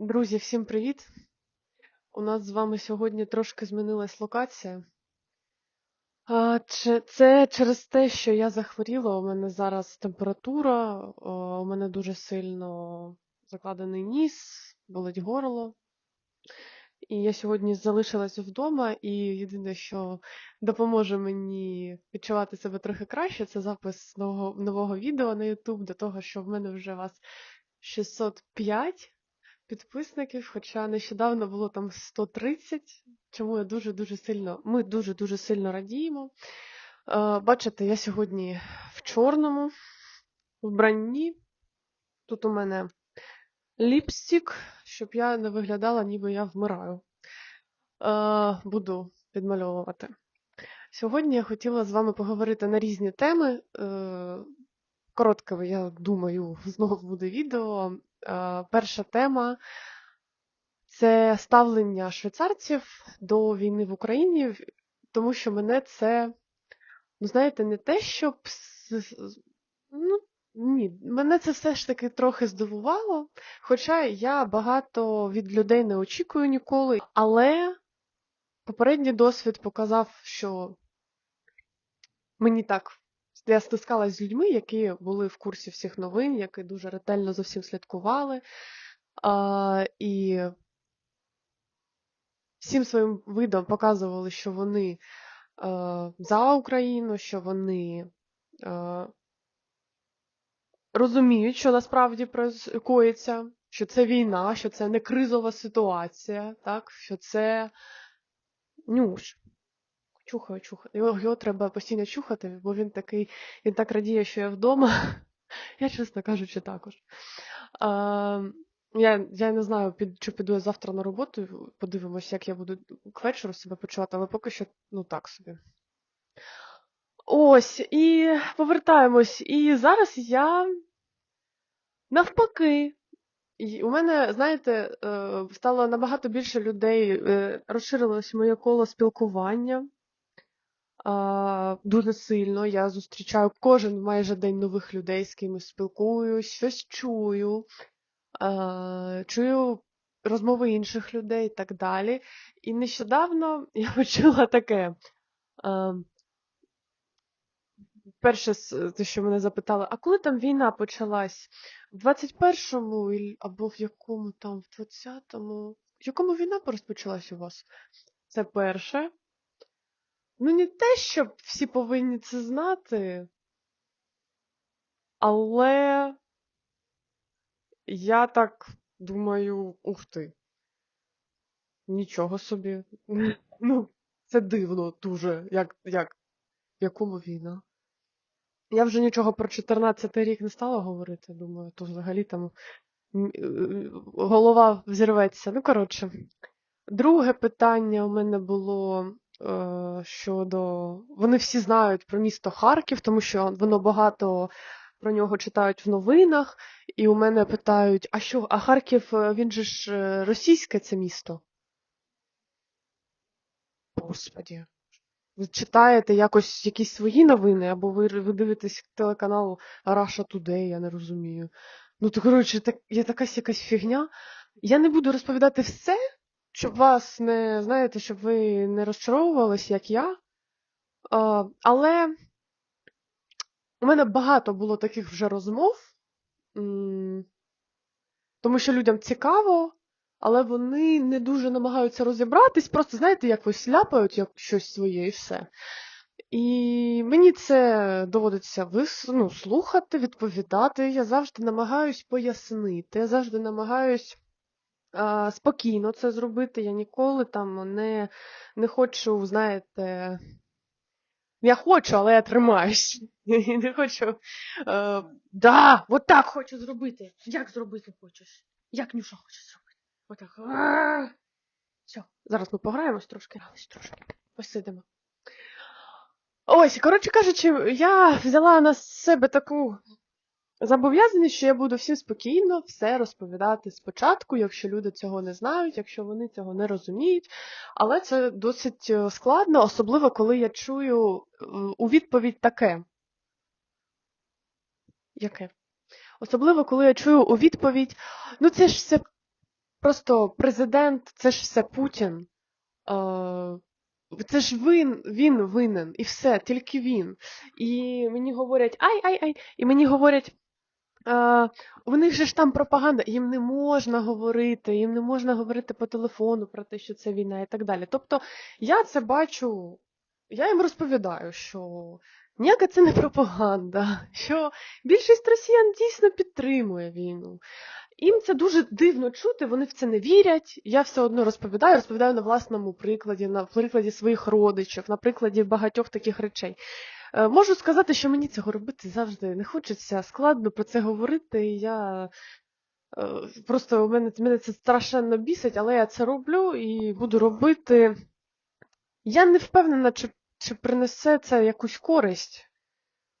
Друзі, всім привіт! У нас з вами сьогодні трошки змінилась локація. Це через те, що я захворіла. У мене зараз температура, у мене дуже сильно закладений ніс, болить горло. І я сьогодні залишилась вдома, і єдине, що допоможе мені відчувати себе трохи краще, це запис нового, нового відео на YouTube, до того, що в мене вже вас 605 підписників, хоча нещодавно було там 130, чому я дуже-дуже сильно, ми дуже-дуже сильно радіємо. Е, Бачите, я сьогодні в чорному вбранні. Тут у мене ліпстик, щоб я не виглядала, ніби я вмираю. Е, Буду підмальовувати. Сьогодні я хотіла з вами поговорити на різні теми. Е, Коротке, я думаю, знову буде відео. Е, Перша тема це ставлення швейцарців до війни в Україні, тому що мене це, ну знаєте, не те, щоб. Ну, ні, мене це все ж таки трохи здивувало. Хоча я багато від людей не очікую ніколи, але попередній досвід показав, що мені так. Я стискалась з людьми, які були в курсі всіх новин, які дуже ретельно за всім слідкували. А, і всім своїм видом показували, що вони е, за Україну, що вони е, розуміють, що насправді коїться, що це війна, що це не кризова ситуація, так? що це нюш. Чухаю, чухаю. Його, його треба постійно чухати, бо він такий, він так радіє, що я вдома. Я, чесно кажучи, також. А, я, я не знаю, під, чи піду я завтра на роботу, подивимось, як я буду к вечору себе почувати, але поки що, ну так собі. Ось, і повертаємось. І зараз я навпаки. У мене, знаєте, е, стало набагато більше людей, е, розширилось моє коло спілкування. Дуже сильно. Я зустрічаю кожен майже день нових людей, з кимось спілкуюсь, щось чую, чую розмови інших людей і так далі. І нещодавно я почула таке. Перше, те, що мене запитали, а коли там війна почалась? В 21-му або в якому там, в 20-му? В якому війна розпочалась у вас? Це перше. Ну, не те, щоб всі повинні це знати, але я так думаю, ух ти, нічого собі. Ну, це дивно дуже, як, як, в якому війна. Я вже нічого про 14-й рік не стала говорити, думаю, то взагалі там е, голова взірветься. Ну, коротше. Друге питання у мене було щодо. Вони всі знають про місто Харків, тому що воно багато про нього читають в новинах. І у мене питають: а що, а Харків, е, він же ж е, російське це місто? Господі. Ви читаєте якось якісь свої новини, або ви, ви дивитесь телеканал Russia Today, я не розумію. Ну, то, коротше, так, є якась якась фігня. Я не буду розповідати все, щоб вас не, знаєте, щоб ви не розчаровувались, як я. А, але у мене багато було таких вже розмов, тому що людям цікаво, але вони не дуже намагаються розібратись, просто, знаєте, як ось ляпають як щось своє і все. І мені це доводиться вис... ну, слухати, відповідати. Я завжди намагаюсь пояснити, я завжди намагаюсь спокійно це зробити. Я ніколи там не, не хочу, знаєте. Я хочу, але я тримаюсь. І не хочу. Е, да, от так хочу зробити. Як зробити хочеш? Як Нюша хоче зробити? Отак. Все, зараз ми пограємось трошки. Трошки. Посидимо. Ось, коротше кажучи, я взяла на себе таку зобов'язаність, що я буду всім спокійно все розповідати спочатку, якщо люди цього не знають, якщо вони цього не розуміють. Але це досить е, складно, особливо коли я чую у відповідь таке. Яке? Особливо, коли я чую у відповідь, ну це ж все Просто президент це ж все Путін. Е, Це ж він, він винен, і все, тільки він. І мені говорять ай, ай, ай, і мені говорять. У них ж там пропаганда, їм не можна говорити, їм не можна говорити по телефону про те, що це війна і так далі. Тобто я це бачу, я їм розповідаю, що ніяка це не пропаганда, що більшість росіян дійсно підтримує війну. Їм це дуже дивно чути, вони в це не вірять. Я все одно розповідаю, розповідаю на власному прикладі, на прикладі своїх родичів, на прикладі багатьох таких речей. Е, Можу сказати, що мені цього робити завжди не хочеться, складно про це говорити. Я е, просто у мене, мене це страшенно бісить, але я це роблю і буду робити. Я не впевнена, чи, чи принесе це якусь користь.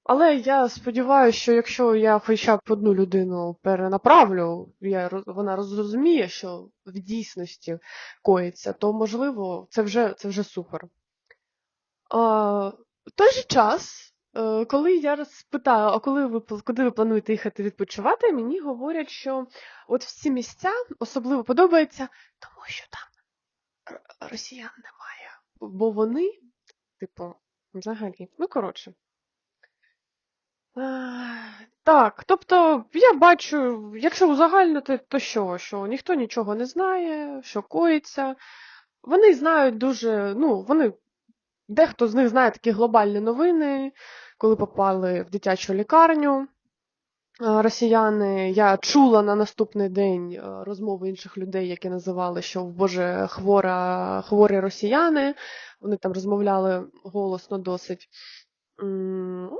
Але я сподіваюся, що якщо я хоча б одну людину перенаправлю, я, вона розуміє, що в дійсності коїться, то можливо це вже, це вже супер. А, в той же час, е, коли я розпитаю, а коли ви куди ви плануєте їхати відпочивати, мені говорять, що от в ці місця особливо подобається, тому що там росіян немає. Бо вони, типу, взагалі, ну коротше. Так, тобто я бачу, якщо узагальнити, то що? Що ніхто нічого не знає, що коїться. Вони знають дуже, ну, вони, дехто з них знає такі глобальні новини, коли попали в дитячу лікарню. е, Росіяни, я чула на наступний день е, розмови інших людей, які називали, що Боже, хвора, хворі росіяни. Вони там розмовляли голосно досить. Ну,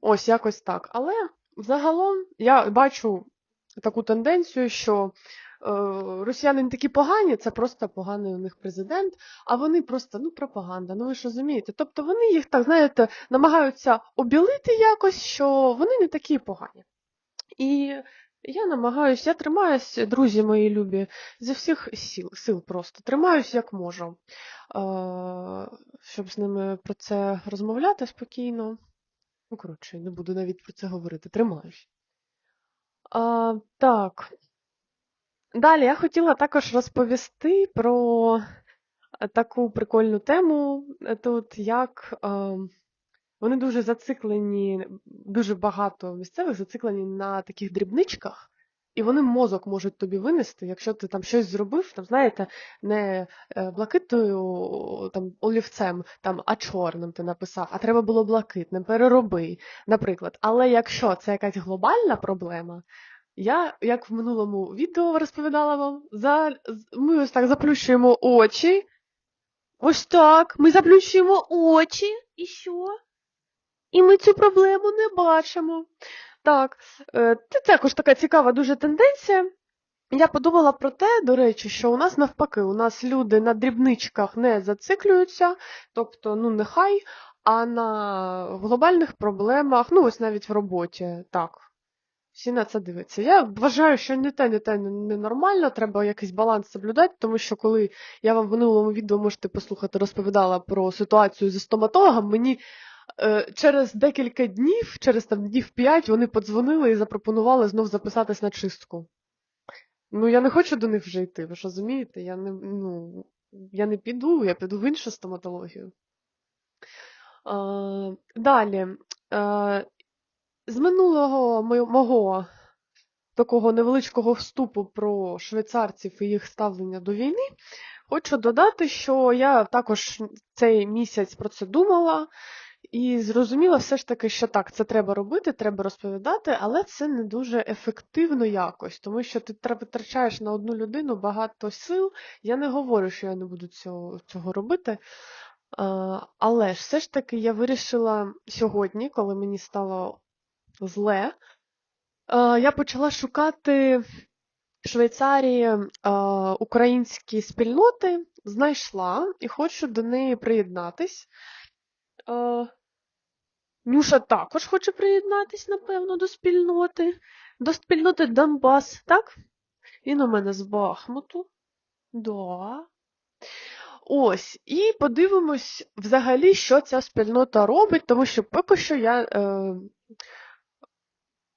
Ось якось так. Але загалом я бачу таку тенденцію, що росіяни не такі погані, це просто поганий у них президент, а вони просто ну, пропаганда. Ну ви ж розумієте. Тобто вони їх так, знаєте, намагаються обілити якось, що вони не такі погані. І я намагаюся, я тримаюсь, друзі мої любі, зі всіх сил, сил просто. Тримаюсь як можу, е, щоб з ними про це розмовляти спокійно. Ну, коротше, не буду навіть про це говорити, тримаюсь. А, так. Далі я хотіла також розповісти про е, таку прикольну тему е, тут, як е, вони дуже зациклені, дуже багато місцевих зациклені на таких дрібничках, і вони мозок можуть тобі винести, якщо ти там щось зробив, там, знаєте, не блакитною там, олівцем, там, а чорним ти написав, а треба було блакитним, перероби, наприклад. Але якщо це якась глобальна проблема, я, як в минулому відео розповідала вам, за... ми ось так заплющуємо очі. Ось так. Ми заплющуємо очі і що? І ми цю проблему не бачимо. Так, е, це також така цікава дуже тенденція. Я подумала про те, до речі, що у нас навпаки, у нас люди на дрібничках не зациклюються, тобто, ну нехай, а на глобальних проблемах, ну ось навіть в роботі, так. Всі на це дивляться. Я вважаю, що не те, не те ненормально, треба якийсь баланс соблюдати, тому що коли я вам в минулому відео можете послухати, розповідала про ситуацію зі стоматологом, мені е, через декілька днів, через там днів 5, вони подзвонили і запропонували знов записатись на чистку. Ну, я не хочу до них вже йти, ви ж розумієте? Я не, ну, я не піду, я піду в іншу стоматологію. Е, далі. З минулого мого такого невеличкого вступу про швейцарців і їх ставлення до війни, хочу додати, що я також цей місяць про це думала і зрозуміла все ж таки, що так, це треба робити, треба розповідати, але це не дуже ефективно якось, тому що ти витрачаєш на одну людину багато сил. Я не говорю, що я не буду цього, цього робити. Але ж все ж таки я вирішила сьогодні, коли мені стало зле, е, я почала шукати в Швейцарії е, українські спільноти, знайшла і хочу до неї приєднатись. Е, Нюша також хоче приєднатись, напевно, до спільноти. До спільноти Донбас, так? Він у мене з Бахмуту. Да. Ось, і подивимось взагалі, що ця спільнота робить, тому що поки що я е,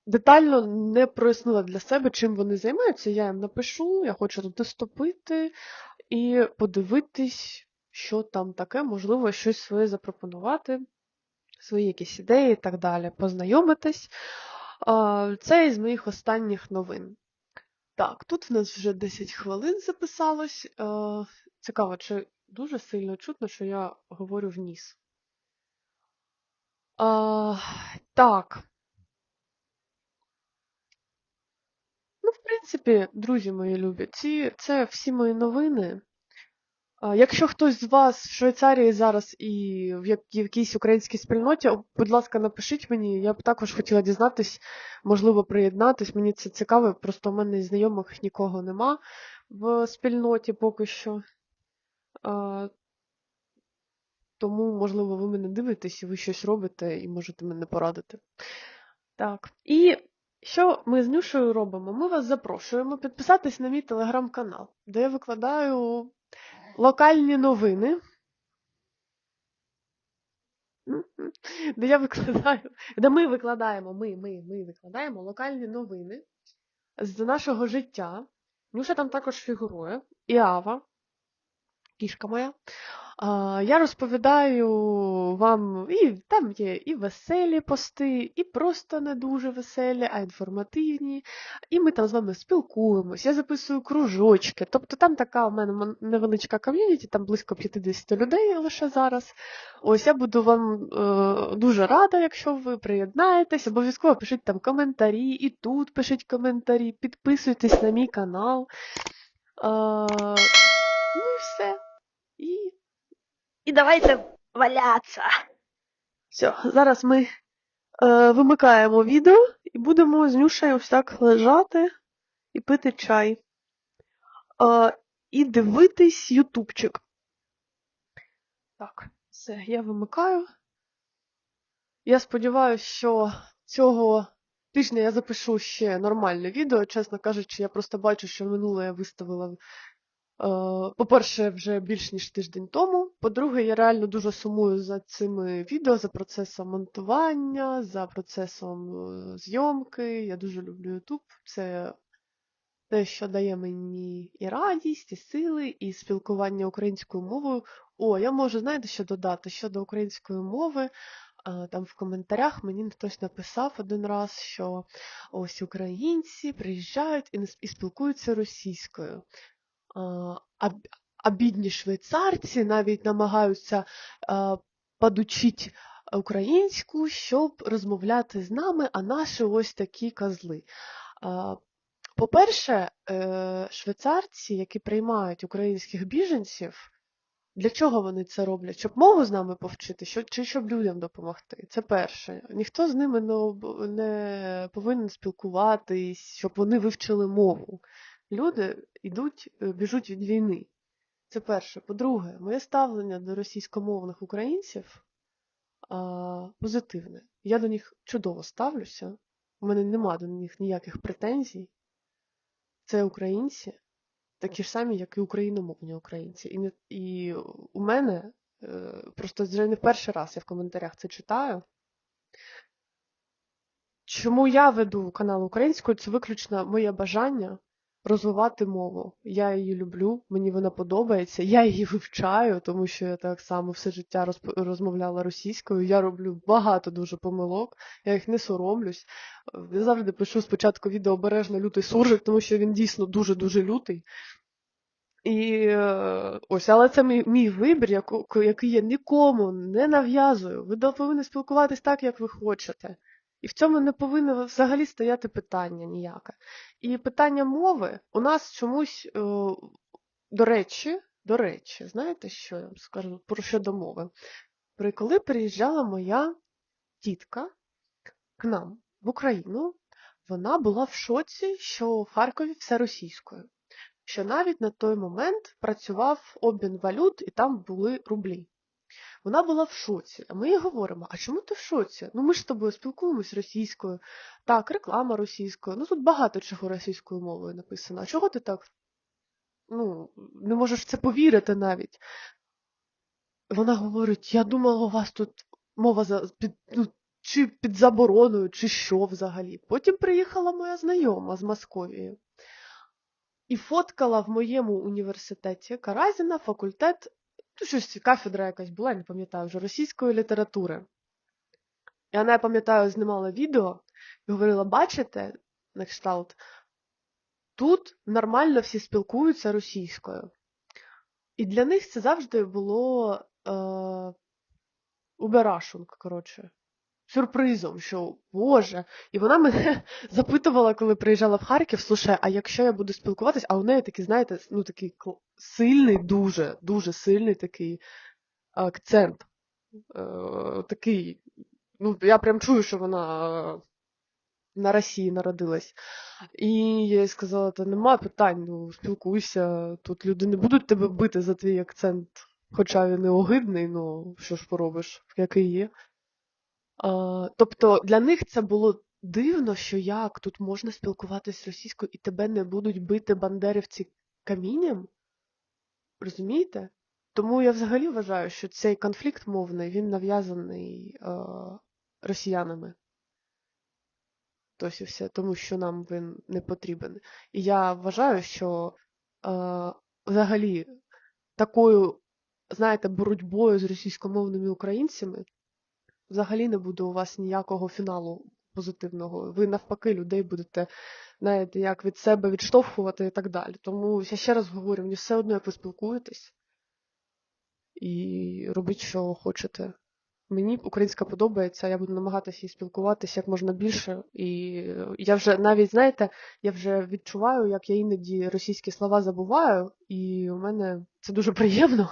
детально не прояснила для себе, чим вони займаються. Я їм напишу, я хочу туди вступити і подивитись, що там таке, можливо, щось своє запропонувати, свої якісь ідеї і так далі, познайомитись. Це із моїх останніх новин. Так, тут в нас вже 10 хвилин записалось. Е, Цікаво, чи дуже сильно чутно, що я говорю в ніс. Так. В принципі, друзі мої любі, ці, це всі мої новини. Якщо хтось з вас в Швейцарії зараз і в якійсь українській спільноті, будь ласка, напишіть мені. Я б також хотіла дізнатись, можливо, приєднатись. Мені це цікаво, просто у мене знайомих нікого нема в спільноті поки що. Тому, можливо, ви мене дивитесь і ви щось робите і можете мене порадити. Так. І що ми з Нюшею робимо? Ми вас запрошуємо підписатись на мій телеграм-канал, де я викладаю локальні новини. Де я викладаю, де ми викладаємо, ми, ми, ми викладаємо локальні новини з нашого життя. Нюша там також фігурує, і Ава, кішка моя. Я розповідаю вам, і там є і веселі пости, і просто не дуже веселі, а інформативні. І ми там з вами спілкуємось, я записую кружочки. Тобто там така у мене невеличка ком'юніті, там близько 50 людей лише зараз. Ось я буду вам е, дуже рада, якщо ви приєднаєтесь. Обов'язково пишіть там коментарі, і тут пишіть коментарі, підписуйтесь на мій канал. Е. І І давайте валятися. Все, зараз ми е, вимикаємо відео і будемо з Нюшею ось так лежати і пити чай. Е, і дивитись ютубчик. Так, все, я вимикаю. Я сподіваюся, що цього тижня я запишу ще нормальне відео. Чесно кажучи, я просто бачу, що минуле я виставила. Е, По-перше, вже більш ніж тиждень тому. По-друге, я реально дуже сумую за цими відео, за процесом монтування, за процесом е, зйомки. Я дуже люблю YouTube. Це те, що дає мені і радість, і сили, і спілкування українською мовою. О, я можу, знаєте, що додати щодо української мови. Там в коментарях мені хтось написав один раз, що ось українці приїжджають і спілкуються російською. А, бідні швейцарці навіть намагаються подучити українську, щоб розмовляти з нами, а наші ось такі козли. По-перше, е, швейцарці, які приймають українських біженців, для чого вони це роблять? Щоб мову з нами повчити, чи щоб людям допомогти? Це перше. Ніхто з ними не повинен спілкуватись, щоб вони вивчили мову. Люди йдуть, е, біжуть від війни. Це перше. По-друге, моє ставлення до російськомовних українців а, позитивне. Я до них чудово ставлюся. У мене нема до них ніяких претензій. Це українці, такі ж самі, як і україномовні українці. І, не, і у мене е, просто вже не перший раз я в коментарях це читаю. Чому я веду канал українською, це виключно моє бажання розвивати мову. Я її люблю, мені вона подобається, я її вивчаю, тому що я так само все життя розп- розмовляла російською. Я роблю багато дуже помилок, я їх не соромлюсь. Я завжди пишу спочатку відео обережно лютий суржик, тому що він дійсно дуже-дуже лютий. І е, ось, але це мій, мій вибір, який я нікому не нав'язую. Ви повинні спілкуватись так, як ви хочете. І в цьому не повинно взагалі стояти питання ніяке. І питання мови у нас чомусь, е, до речі, до речі, знаєте, що я вам скажу про щодо мови? При коли приїжджала моя тітка к нам в Україну, вона була в шоці, що в Харкові все російською. Що навіть на той момент працював обмін валют і там були рублі. Вона була в шоці. А ми їй говоримо: а чому ти в шоці? Ну ми ж з тобою спілкуємось російською. Так, реклама російською. Ну тут багато чого російською мовою написано. А чого ти так ну, не можеш в це повірити навіть? Вона говорить: я думала, у вас тут мова за під, ну, чи під забороною, чи що взагалі. Потім приїхала моя знайома з Московії і фоткала в моєму університеті Каразіна факультет, ну, щось кафедра якась була, я не пам'ятаю вже, російської літератури. І вона, я пам'ятаю, знімала відео і говорила: бачите, на кшталт, тут нормально всі спілкуються російською. І для них це завжди було е, уберашунг, коротше, сюрпризом, що Боже. І вона мене запитувала, коли приїжджала в Харків, слушай, а якщо я буду спілкуватись, а у неї такий, знаєте, ну такий сильний, дуже, дуже сильний такий акцент. Е, такий, ну, я прям чую, що вона на Росії народилась. І я їй сказала, та нема питань, ну спілкуйся, тут люди не будуть тебе бити за твій акцент, хоча він і огидний, ну що ж поробиш, який є. А, тобто для них це було дивно, що як тут можна спілкуватись російською і тебе не будуть бити бандерівці камінням. Розумієте? Тому я взагалі вважаю, що цей конфлікт мовний він нав'язаний е, росіянами. Тось і все, тому що нам він не потрібен. І я вважаю, що е, взагалі такою, знаєте, боротьбою з російськомовними українцями взагалі не буде у вас ніякого фіналу позитивного. Ви навпаки людей будете, знаєте, як від себе відштовхувати і так далі. Тому я ще раз говорю, мені все одно, як ви спілкуєтесь, і робіть, що хочете. Мені українська подобається, я буду намагатися їй спілкуватися як можна більше. І я вже навіть, знаєте, я вже відчуваю, як я іноді російські слова забуваю, і у мене це дуже приємно.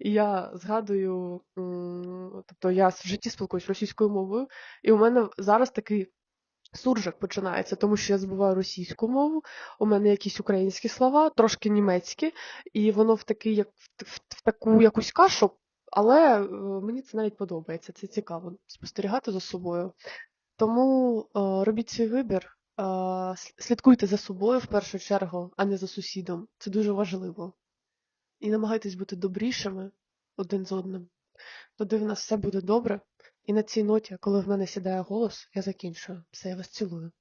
І я згадую, тобто я в житті спілкуюсь російською мовою, і у мене зараз такий суржик починається, тому що я забуваю російську мову, у мене якісь українські слова, трошки німецькі, і воно в такий, як в, в, таку якусь кашу, але е, мені це навіть подобається, це цікаво спостерігати за собою. Тому е, робіть свій вибір, е, слідкуйте за собою в першу чергу, а не за сусідом. Це дуже важливо. І намагайтесь бути добрішими один з одним. Тоді в нас все буде добре. І на цій ноті, коли в мене сідає голос, я закінчую. Все, я вас цілую.